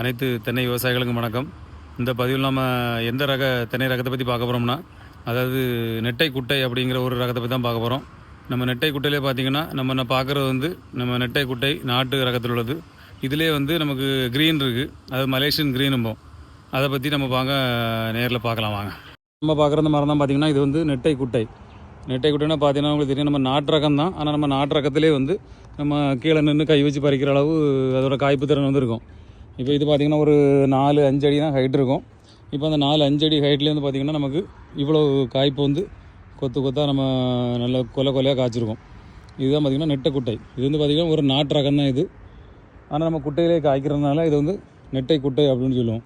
அனைத்து தென்னை விவசாயிகளுக்கும் வணக்கம். இந்த பதிவில் நம்ம எந்த ரக தென்னை ரகத்தை பற்றி பார்க்க போகிறோம்னா அதாவது நெட்டை குட்டை அப்படிங்கிற ஒரு ரகத்தை பற்றி தான் பார்க்க போகிறோம் நம்ம நெட்டை குட்டையிலே பார்த்தீங்கன்னா நம்ம நான் பார்க்குறது வந்து நம்ம நெட்டை குட்டை நாட்டு ரகத்தில் உள்ளது. இதிலே வந்து நமக்கு க்ரீன் இருக்குது அது மலேசியன் க்ரீனும்போம் அதை பற்றி நம்ம பார்க்க நேரில் பார்க்கலாம் வாங்க. நம்ம பார்க்குற அந்த மரம் தான் பார்த்திங்கன்னா இது வந்து நெட்டை குட்டை. நெட்டை குட்டைன்னா பார்த்தீங்கன்னா உங்களுக்கு தெரியும் நம்ம நாட்டு ரகம் தான். ஆனால் நம்ம நாட்டு ரகத்திலே வந்து நம்ம கீழே நின்று கை வச்சு பறிக்கிற அளவு அதோட காய்ப்பு திறன் வந்து இருக்கும். இப்போ இது பார்த்திங்கன்னா ஒரு நாலு அஞ்சு அடி தான் ஹைட் இருக்கும். இப்போ அந்த நாலு அஞ்சு அடி ஹைட்லேருந்து பார்த்திங்கன்னா நமக்கு இவ்வளோ காய்ப்பு வந்து கொத்து கொத்தாக நம்ம நல்ல கொலை கொலையாக காய்ச்சிருக்கோம். இதுதான் பார்த்திங்கன்னா நெட்டை குட்டை. இது வந்து பார்த்திங்கன்னா ஒரு நாட்டு ரகம் தான் இது. ஆனால் நம்ம குட்டையிலே காய்க்கிறதுனால இது வந்து நெட்டை குட்டை அப்படின்னு சொல்லுவோம்.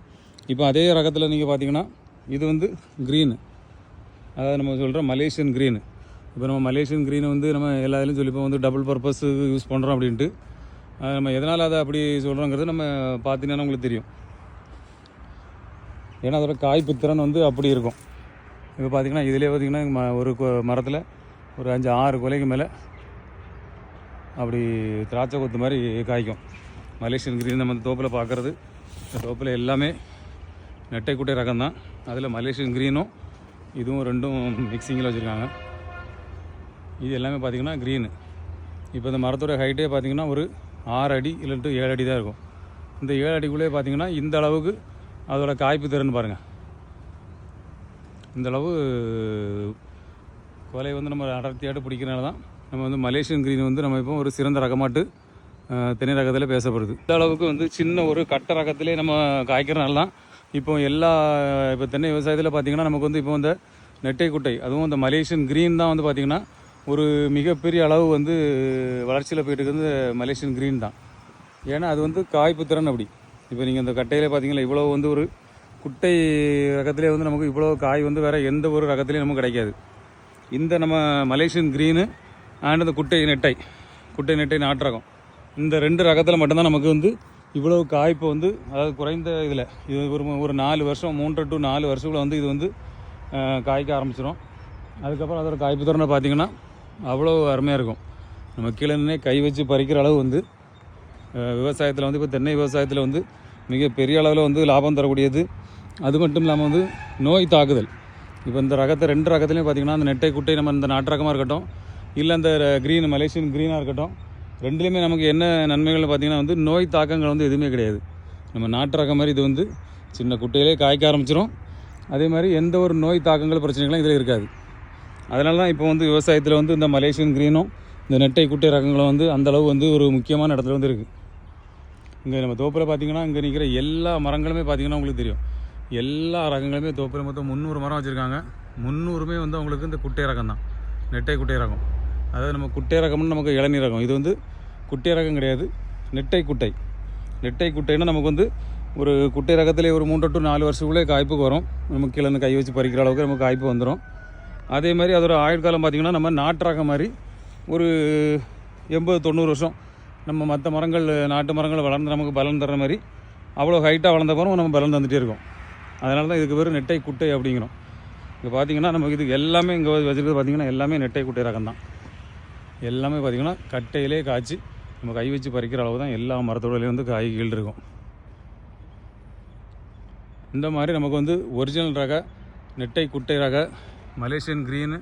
இப்போ அதே ரகத்தில் நீங்கள் பார்த்தீங்கன்னா இது வந்து க்ரீனு அதாவது நம்ம சொல்கிற மலேசியன் க்ரீனு இப்போ நம்ம மலேசியன் க்ரீனை வந்து நம்ம எல்லா இதுலையும் சொல்லிப்போம். வந்து டபுள் பர்பஸ் யூஸ் பண்ணுறோம் அப்படின்ட்டு. நம்ம எதனால் அதை அப்படி சொல்கிறோங்கிறது நம்ம பார்த்தீங்கன்னா உங்களுக்கு தெரியும். ஏன்னா அதோட காய்ப்பு திறன் வந்து அப்படி இருக்கும். இப்போ பார்த்தீங்கன்னா இதிலே பார்த்தீங்கன்னா ம ஒரு மரத்தில் ஒரு அஞ்சு ஆறு கொலைக்கு மேலே அப்படி திராட்சை கொத்து மாதிரி காய்க்கும். மலேசியன் கிரீன் நம்ம தோப்பில் பார்க்குறது. இந்த தோப்பில் எல்லாமே நெட்டை குட்டை ரகம் தான் அதில் மலேசியன் க்ரீனும் இதுவும் ரெண்டும் மிக்சிங்கில் வச்சுருக்காங்க. இது எல்லாமே பார்த்திங்கன்னா க்ரீனு இப்போ இந்த மரத்தோட ஹைட்டே பார்த்திங்கன்னா ஒரு ஆறு அடி இல்லைட்டு ஏழு அடி தான் இருக்கும். இந்த ஏழு அடிக்குள்ளே பார்த்தீங்கன்னா இந்த அளவுக்கு அதோட காய்ப்பு திறன் பாருங்கள் இந்த அளவு கொலை வந்து நம்ம அடர்த்தியாட்டு பிடிக்கிறனால தான் நம்ம வந்து மலேசியன் க்ரீன் வந்து நம்ம இப்போ ஒரு சிறந்த ரகமாட்டு தென்னை ரகத்தில் பேசப்படுது. இந்த அளவுக்கு வந்து சின்ன ஒரு கட்ட ரகத்திலே நம்ம காய்க்கிறனால தான் இப்போ எல்லா இப்போ தென்னை விவசாயத்தில் பார்த்திங்கன்னா நமக்கு வந்து இப்போ இந்த நெட்டை குட்டை அதுவும் இந்த மலேசியன் க்ரீன் தான் வந்து பார்த்திங்கன்னா ஒரு மிகப்பெரிய அளவு வந்து வளர்ச்சியில் போயிட்டு இருக்கிறது மலேசியன் க்ரீன் தான். ஏன்னா அது வந்து காய்ப்பு திறன் அப்படி. இப்போ நீங்கள் இந்த கட்டையில் பார்த்தீங்கன்னா இவ்வளோ வந்து ஒரு குட்டை ரகத்திலே வந்து நமக்கு இவ்வளோ காய் வந்து வேறு எந்த ஒரு ரகத்துலேயும் நமக்கு கிடைக்காது. இந்த நம்ம மலேசியன் க்ரீனு அண்ட் இந்த குட்டை நெட்டை குட்டை நெட்டை நாட்டு ரகம் இந்த ரெண்டு ரகத்தில் மட்டும்தான் நமக்கு வந்து இவ்வளோ காய்ப்பு வந்து அதாவது குறைந்த இதில். இது ஒரு ஒரு நாலு வருஷம் மூன்று டு நாலு வருஷக்குள்ள வந்து இது வந்து காய்க்க ஆரம்பிச்சிடும் அதுக்கப்புறம் அதோட காய்ப்பு திறனை பார்த்தீங்கன்னா அவ்வளோ அருமையாக இருக்கும். நம்ம கீழே கை வச்சு பறிக்கிற அளவு வந்து விவசாயத்தில் வந்து இப்போ தென்னை விவசாயத்தில் வந்து மிக பெரிய அளவில் வந்து லாபம் தரக்கூடியது. அது மட்டும் இல்லாமல் வந்து நோய் தாக்குதல். இப்போ இந்த ரகத்தை ரெண்டு ரகத்துலையும் பார்த்தீங்கன்னா அந்த நெட்டை குட்டை நம்ம இந்த நாட்டு ரகமாக இருக்கட்டும் இல்லை அந்த க்ரீன் மலேசியன் க்ரீனாக இருக்கட்டும் ரெண்டுலேயுமே நமக்கு என்ன நன்மைகள் பார்த்தீங்கன்னா வந்து நோய் தாக்கங்கள் வந்து எதுவுமே கிடையாது. நம்ம நாட்டு ரகம் மாதிரி இது வந்து சின்ன குட்டையிலே காய்க்க ஆரம்பிச்சிடும் அதே மாதிரி எந்த ஒரு நோய் தாக்கங்கள் பிரச்சனைகளும் இதில் இருக்காது. அதனால தான் இப்போ வந்து விவசாயத்தில் வந்து இந்த மலேசியன் க்ரீனும் இந்த நெட்டை குட்டை ரகங்களும் வந்து அந்த அளவு வந்து ஒரு முக்கியமான இடத்துல வந்து இருக்குது இங்கே நம்ம தோப்பில் பார்த்தீங்கன்னா இங்கே நிற்கிற எல்லா மரங்களுமே பார்த்தீங்கன்னா உங்களுக்கு தெரியும். எல்லா ரகங்களுமே தோப்பில் மொத்தம் முந்நூறு மரம் வச்சுருக்காங்க. முந்நூறுமே வந்து அவங்களுக்கு இந்த குட்டை ரகம் தான். நெட்டை குட்டை ரகம். அதாவது நம்ம குட்டை ரகம்னு நமக்கு இளநீர் ரகம். இது வந்து குட்டை ரகம் கிடையாது. நெட்டை குட்டை. நெட்டை குட்டைன்னா நமக்கு வந்து ஒரு குட்டை ரகத்திலே ஒரு மூன்று டு நாலு வருஷத்துக்குள்ளே காய்ப்புக்கு வரும். நம்ம கீழே கை வச்சு பறிக்கிற அளவுக்கு நமக்கு காய்ப்பு வந்துடும் அதே மாதிரி அதோட ஆயுட்காலம் பார்த்திங்கன்னா நம்ம நாட்டு ரகம் மாதிரி ஒரு எண்பது தொண்ணூறு வருஷம். நம்ம மற்ற மரங்கள் நாட்டு மரங்கள் வளர்ந்து நமக்கு பலன் தர்ற மாதிரி அவ்வளோ ஹைட்டாக வளர்ந்த பிறகு நம்ம பலன் தந்துகிட்டே இருக்கோம். அதனால தான் இதுக்கு பேர் நெட்டை குட்டை அப்படிங்கிறோம். இங்கே பார்த்தீங்கன்னா நமக்கு இதுக்கு எல்லாமே இங்கே வச்சுருக்கிறது பார்த்திங்கன்னா எல்லாமே நெட்டை குட்டை ரகம் தான். எல்லாமே பார்த்திங்கன்னா கட்டையிலே காய்ச்சி நம்ம கை வச்சு பறிக்கிற அளவு தான் எல்லா மரத்தோடலையும் வந்து காய்கள் இருக்கும். இந்த மாதிரி நமக்கு வந்து ஒரிஜினல் ரக நெட்டை குட்டை ரக மலேசியன் க்ரீனு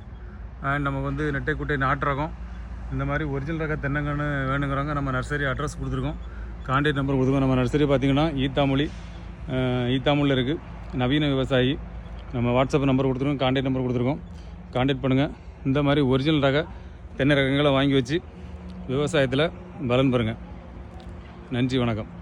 அண்ட் நமக்கு வந்து நெட்டைக்குட்டை நாட்டுரகம் நாட்டு ரகம். இந்த மாதிரி ஒரிஜினல் ரக தென்னங்கன்னு வேணுங்கிறவங்க நம்ம நர்சரி அட்ரஸ் கொடுத்துருக்கோம். கான்டாக்ட் நம்பர் கொடுத்துருக்கோம். நம்ம நர்சரி பார்த்திங்கன்னா ஈத்தாமொழி அஹ், ஈத்தாமொழியில் இருக்குது நவீன விவசாயி. நம்ம வாட்ஸ்அப் நம்பர் கொடுத்துருக்கோம் கான்டாக்ட் நம்பர் கொடுத்துருக்கோம். கான்டாக்ட் பண்ணுங்கள் இந்த மாதிரி ஒரிஜினல் ரக தென்னை ரகங்களை வாங்கி வச்சு விவசாயத்தில் பலன் பெறுங்க. நன்றி வணக்கம்.